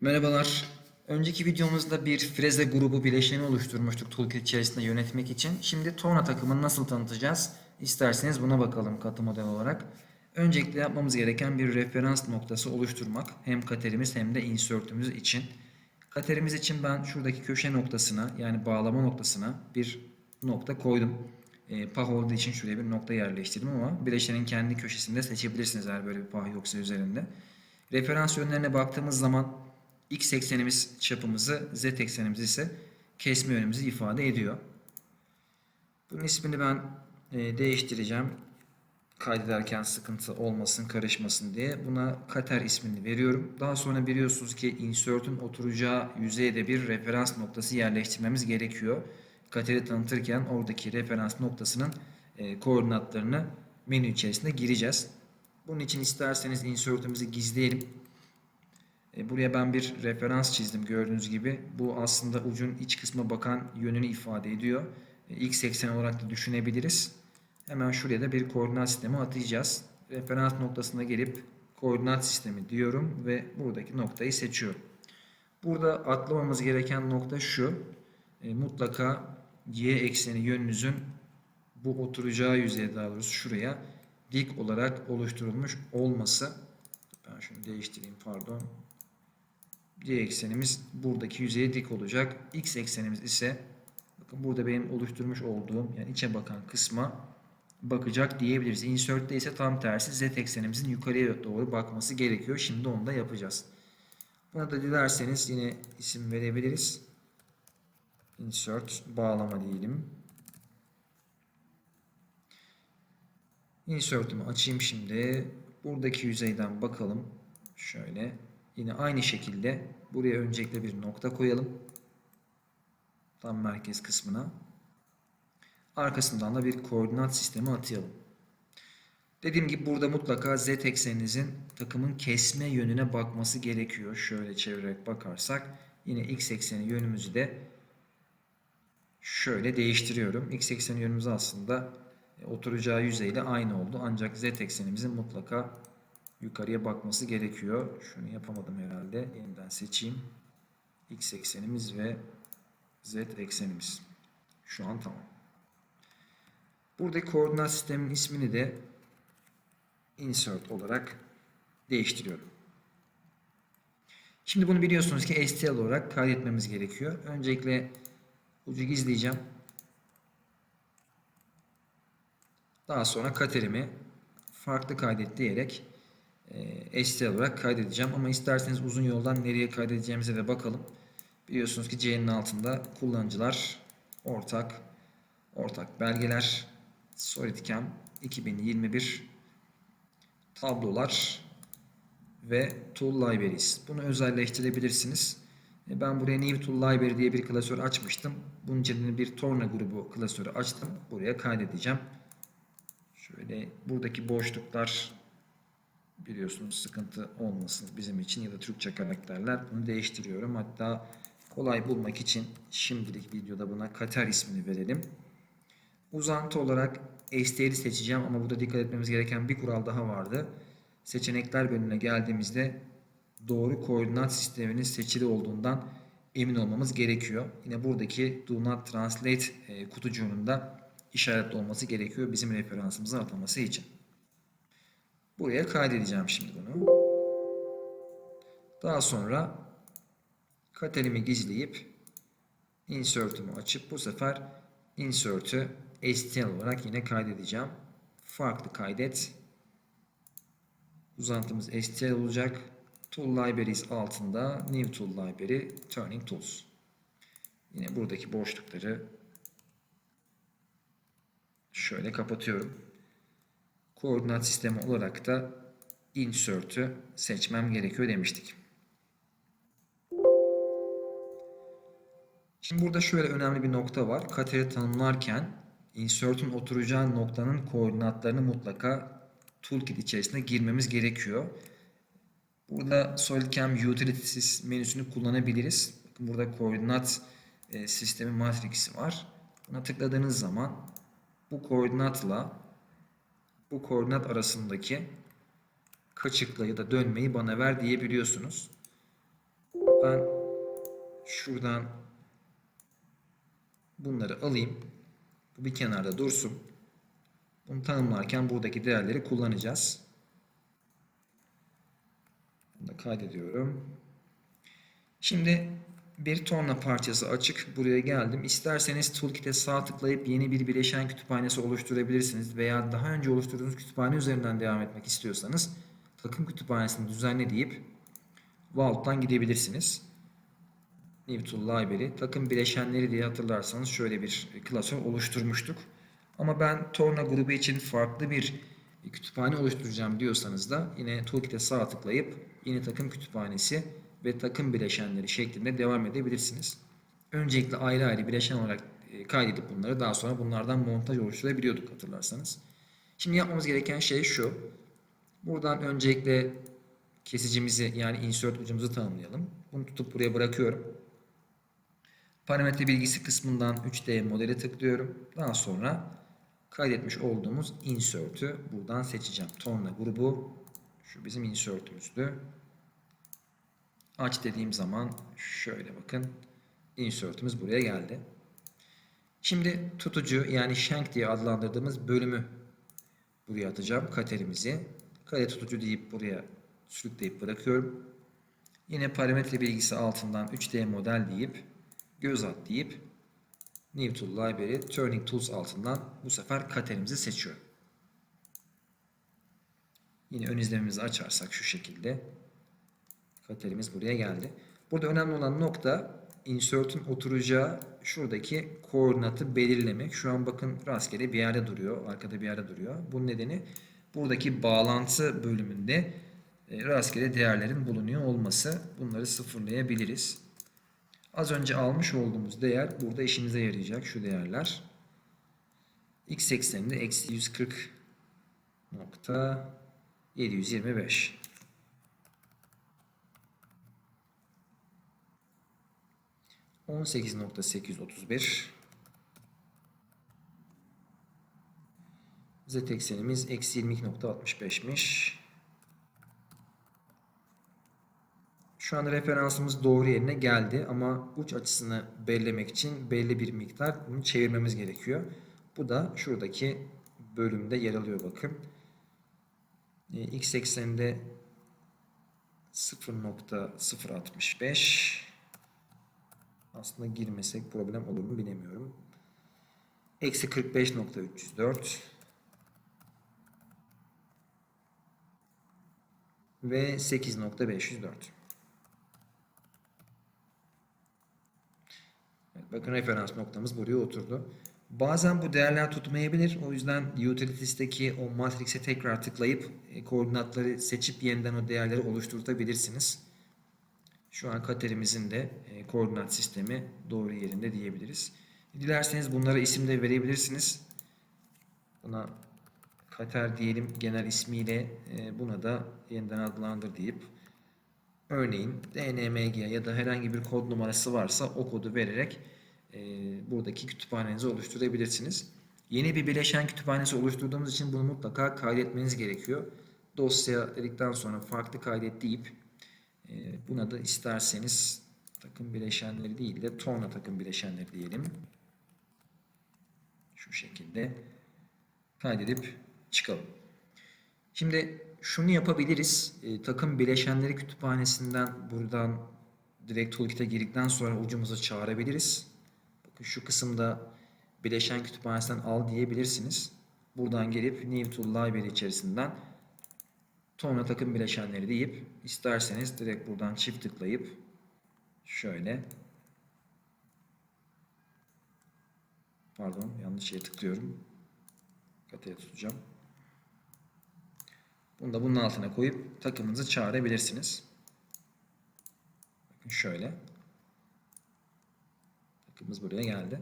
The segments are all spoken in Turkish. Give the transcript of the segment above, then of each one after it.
Merhabalar. Önceki videomuzda bir freze grubu bileşeni oluşturmuştuk toolkit içerisinde yönetmek için. Şimdi torna takımını nasıl tanıtacağız? İsterseniz buna bakalım katı model olarak. Öncelikle yapmamız gereken bir referans noktası oluşturmak. Hem katerimiz hem de insert'ümüz için. Katerimiz için ben şuradaki köşe noktasına yani bağlama noktasına bir nokta koydum. E, pah olduğu için şuraya bir nokta yerleştirdim ama bileşenin kendi köşesinde seçebilirsiniz eğer böyle bir pah yoksa üzerinde. Referans yönlerine baktığımız zaman x eksenimiz çapımızı, z eksenimiz ise kesme yönümüzü ifade ediyor. Bunun ismini ben e, değiştireceğim. Kaydederken sıkıntı olmasın, karışmasın diye. Buna kater ismini veriyorum. Daha sonra biliyorsunuz ki insert'ün oturacağı yüzeyde bir referans noktası yerleştirmemiz gerekiyor. Kateri tanıtırken oradaki referans noktasının e, koordinatlarını menü içerisinde gireceğiz. Bunun için isterseniz insert'ümüzü gizleyelim. E, Buraya ben bir referans çizdim gördüğünüz gibi. Bu aslında ucun iç kısma bakan yönünü ifade ediyor. E, X eksen olarak da düşünebiliriz. Hemen şuraya da bir koordinat sistemi atayacağız. Referans noktasına gelip koordinat sistemi diyorum ve buradaki noktayı seçiyorum. Burada atlamamız gereken nokta şu. E, mutlaka y ekseni yönünüzün bu oturacağı yüzeye daha doğrusu şuraya dik olarak oluşturulmuş olması. Ben şunu değiştireyim pardon. Y eksenimiz buradaki yüzeye dik olacak. X eksenimiz ise bakın burada benim oluşturmuş olduğum yani içe bakan kısma bakacak diyebiliriz. Insert'te ise tam tersi Z eksenimizin yukarıya doğru bakması gerekiyor. Şimdi onu da yapacağız. Buna da dilerseniz yine isim verebiliriz. Insert bağlama diyelim. Insert'ümü açayım şimdi. Buradaki yüzeyden bakalım. Şöyle. Yine aynı şekilde buraya öncelikle bir nokta koyalım. Tam merkez kısmına. Arkasından da bir koordinat sistemi atayalım. Dediğim gibi burada mutlaka z ekseninizin takımın kesme yönüne bakması gerekiyor. Şöyle çevirerek bakarsak yine x ekseni yönümüzü de şöyle değiştiriyorum. X ekseni yönümüz aslında oturacağı yüzeyle aynı oldu. Ancak z eksenimizin mutlaka yukarıya bakması gerekiyor. Şunu yapamadım herhalde. Yeniden seçeyim. X eksenimiz ve Z eksenimiz. Şu an tamam. Buradaki koordinat sistemin ismini de insert olarak değiştiriyorum. Şimdi bunu biliyorsunuz ki STL olarak kaydetmemiz gerekiyor. Öncelikle ucu gizleyeceğim. Daha sonra katerimi farklı kaydet diyerek e, STL olarak kaydedeceğim. Ama isterseniz uzun yoldan nereye kaydedeceğimize de bakalım. Biliyorsunuz ki C'nin altında kullanıcılar, ortak, ortak belgeler, SolidCam 2021 tablolar ve Tool Libraries. Bunu özelleştirebilirsiniz. E, Ben buraya New Tool Library diye bir klasör açmıştım. Bunun için bir Torna grubu klasörü açtım. Buraya kaydedeceğim. Şöyle buradaki boşluklar biliyorsunuz sıkıntı olmasın bizim için ya da Türkçe karakterler bunu değiştiriyorum. Hatta kolay bulmak için şimdilik videoda buna Kater ismini verelim. Uzantı olarak STL'i seçeceğim ama burada dikkat etmemiz gereken bir kural daha vardı. Seçenekler bölümüne geldiğimizde doğru koordinat sisteminin seçili olduğundan emin olmamız gerekiyor. Yine buradaki Do Not Translate e, kutucuğunun da işaretli olması gerekiyor bizim referansımızı ataması için. Buraya kaydedeceğim şimdi bunu. Daha sonra katerimi gizleyip insert'ümü açıp bu sefer insert'ü STL olarak yine kaydedeceğim. Farklı kaydet. Uzantımız STL olacak. Tool Libraries altında New Tool Library Turning Tools. Yine buradaki boşlukları şöyle kapatıyorum. Koordinat sistemi olarak da insert'ü seçmem gerekiyor demiştik. Şimdi burada şöyle önemli bir nokta var. Kateri tanımlarken insert'ün oturacağı noktanın koordinatlarını mutlaka toolkit içerisine girmemiz gerekiyor. Burada SolidCam Utilities menüsünü kullanabiliriz. Bakın burada koordinat e, sistemi matriksi var. Buna tıkladığınız zaman bu koordinatla bu koordinat arasındaki kaçıklığı ya da dönmeyi bana ver diyebiliyorsunuz. Ben şuradan bunları alayım. Bu bir kenarda dursun. Bunu tanımlarken buradaki değerleri kullanacağız. Bunu da kaydediyorum. Şimdi bir torna parçası açık. Buraya geldim. İsterseniz toolkit'e sağ tıklayıp yeni bir bileşen kütüphanesi oluşturabilirsiniz. Veya daha önce oluşturduğunuz kütüphane üzerinden devam etmek istiyorsanız takım kütüphanesini düzenle deyip Vault'tan gidebilirsiniz. New Tool Library takım bileşenleri diye hatırlarsanız şöyle bir klasör oluşturmuştuk. Ama ben Torna grubu için farklı bir kütüphane oluşturacağım diyorsanız da yine Toolkit'e sağ tıklayıp yeni takım kütüphanesi ve takım bileşenleri şeklinde devam edebilirsiniz. Öncelikle ayrı ayrı bileşen olarak e, kaydedip bunları daha sonra bunlardan montaj oluşturabiliyorduk hatırlarsanız. Şimdi yapmamız gereken şey şu. Buradan öncelikle kesicimizi yani insert ucumuzu tanımlayalım. Bunu tutup buraya bırakıyorum. Parametre bilgisi kısmından 3D modele tıklıyorum. Daha sonra kaydetmiş olduğumuz insert'ü buradan seçeceğim. Torna grubu şu bizim insert'ümüzdü. Aç dediğim zaman şöyle bakın insert'ümüz buraya geldi. Şimdi tutucu yani shank diye adlandırdığımız bölümü buraya atacağım katerimizi. Kare tutucu deyip buraya sürükleyip bırakıyorum. Yine parametre bilgisi altından 3D model deyip göz at deyip New Tool Library Turning Tools altından bu sefer katerimizi seçiyorum. Yine ön izlememizi açarsak şu şekilde katerimiz buraya geldi. Burada önemli olan nokta insert'ün oturacağı şuradaki koordinatı belirlemek. Şu an bakın rastgele bir yerde duruyor. Arkada bir yerde duruyor. Bunun nedeni buradaki bağlantı bölümünde e, rastgele değerlerin bulunuyor olması. Bunları sıfırlayabiliriz. Az önce almış olduğumuz değer burada işimize yarayacak şu değerler. X ekseninde eksi 140 nokta 725. On sekiz nokta sekiz yüz otuz bir. Z eksenimiz eksi yirmi iki nokta altmış beşmiş. Şu an referansımız doğru yerine geldi ama uç açısını belirlemek için belli bir miktar bunu çevirmemiz gerekiyor. Bu da şuradaki bölümde yer alıyor bakın. E, X ekseninde 0.065 aslında girmesek problem olur mu bilemiyorum. Eksi 45.304 ve 8.504 Bakın referans noktamız buraya oturdu. Bazen bu değerler tutmayabilir. O yüzden Utilities'teki o matrix'e tekrar tıklayıp e, koordinatları seçip yeniden o değerleri oluşturtabilirsiniz. Şu an katerimizin de e, koordinat sistemi doğru yerinde diyebiliriz. Dilerseniz bunlara isim de verebilirsiniz. Buna kater diyelim genel ismiyle e, buna da yeniden adlandır deyip örneğin DNMG ya da herhangi bir kod numarası varsa o kodu vererek e, buradaki kütüphanenizi oluşturabilirsiniz. Yeni bir bileşen kütüphanesi oluşturduğumuz için bunu mutlaka kaydetmeniz gerekiyor. Dosya dedikten sonra farklı kaydet deyip buna da isterseniz takım bileşenleri değil de torna takım bileşenleri diyelim. Şu şekilde kaydedip çıkalım. Şimdi şunu yapabiliriz. E, takım bileşenleri kütüphanesinden buradan direkt toolkit'e girdikten sonra ucumuzu çağırabiliriz. Bakın şu kısımda bileşen kütüphanesinden al diyebilirsiniz. Buradan gelip New Tool Library içerisinden Torna takım bileşenleri deyip isterseniz direkt buradan çift tıklayıp şöyle pardon yanlış şeye tıklıyorum. Kataya tutacağım. Bunu da bunun altına koyup takımınızı çağırabilirsiniz. Bakın şöyle. Takımımız buraya geldi.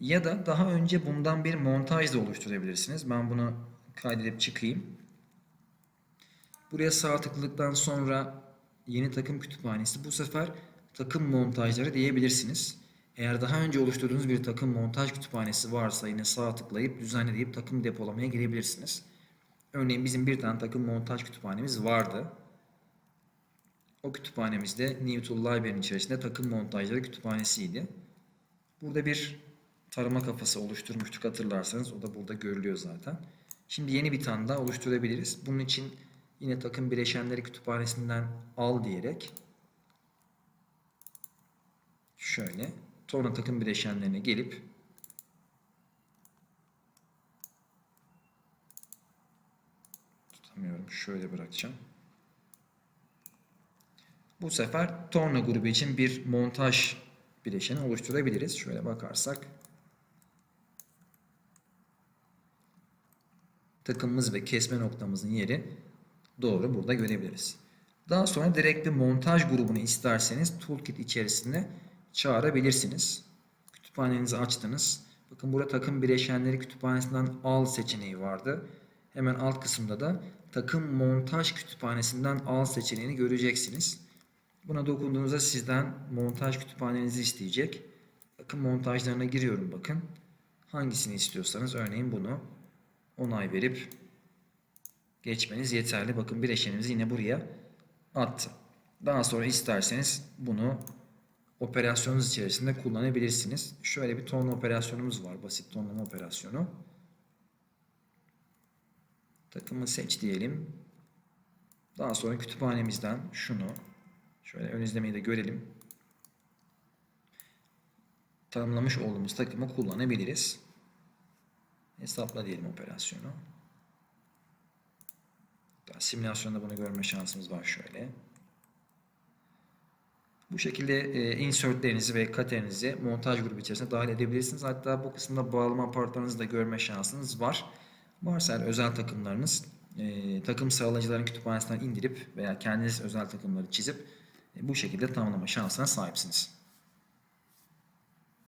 Ya da daha önce bundan bir montaj da oluşturabilirsiniz. Ben bunu kaydedip çıkayım. Buraya sağ tıkladıktan sonra yeni takım kütüphanesi. Bu sefer takım montajları diyebilirsiniz. Eğer daha önce oluşturduğunuz bir takım montaj kütüphanesi varsa yine sağ tıklayıp düzenle deyip takım depolamaya girebilirsiniz. Örneğin bizim bir tane takım montaj kütüphanemiz vardı. O kütüphanemizde New Tool Library'nin içerisinde takım montajları kütüphanesiydi. Burada bir tarama kafası oluşturmuştuk hatırlarsanız. O da burada görülüyor zaten. Şimdi yeni bir tane daha oluşturabiliriz. Bunun için yine takım bileşenleri kütüphanesinden al diyerek şöyle torna takım bileşenlerine gelip tutamıyorum. Şöyle bırakacağım. Bu sefer torna grubu için bir montaj bileşeni oluşturabiliriz. Şöyle bakarsak takımımız ve kesme noktamızın yeri doğru burada görebiliriz. Daha sonra direkt bir montaj grubunu isterseniz toolkit içerisinde çağırabilirsiniz. Kütüphanenizi açtınız. Bakın burada takım bileşenleri kütüphanesinden al seçeneği vardı. Hemen alt kısımda da takım montaj kütüphanesinden al seçeneğini göreceksiniz. Buna dokunduğunuzda sizden montaj kütüphanenizi isteyecek. Bakın montajlarına giriyorum bakın. Hangisini istiyorsanız örneğin bunu onay verip geçmeniz yeterli. Bakın bileşenimizi yine buraya attı. Daha sonra isterseniz bunu operasyonunuz içerisinde kullanabilirsiniz. Şöyle bir tonlama operasyonumuz var. Basit tonlama operasyonu. Takımı seç diyelim. Daha sonra kütüphanemizden şunu şöyle ön izlemeyi de görelim. Tanımlamış olduğumuz takımı kullanabiliriz. Hesapla diyelim operasyonu. Simülasyonda bunu görme şansımız var şöyle. Bu şekilde e, insertlerinizi ve katerinizi montaj grubu içerisine dahil edebilirsiniz. Hatta bu kısımda bağlama apartlarınızı da görme şansınız var. Varsa özel takımlarınız e, takım sağlayıcıların kütüphanesinden indirip veya kendiniz özel takımları çizip e, bu şekilde tamamlama şansına sahipsiniz.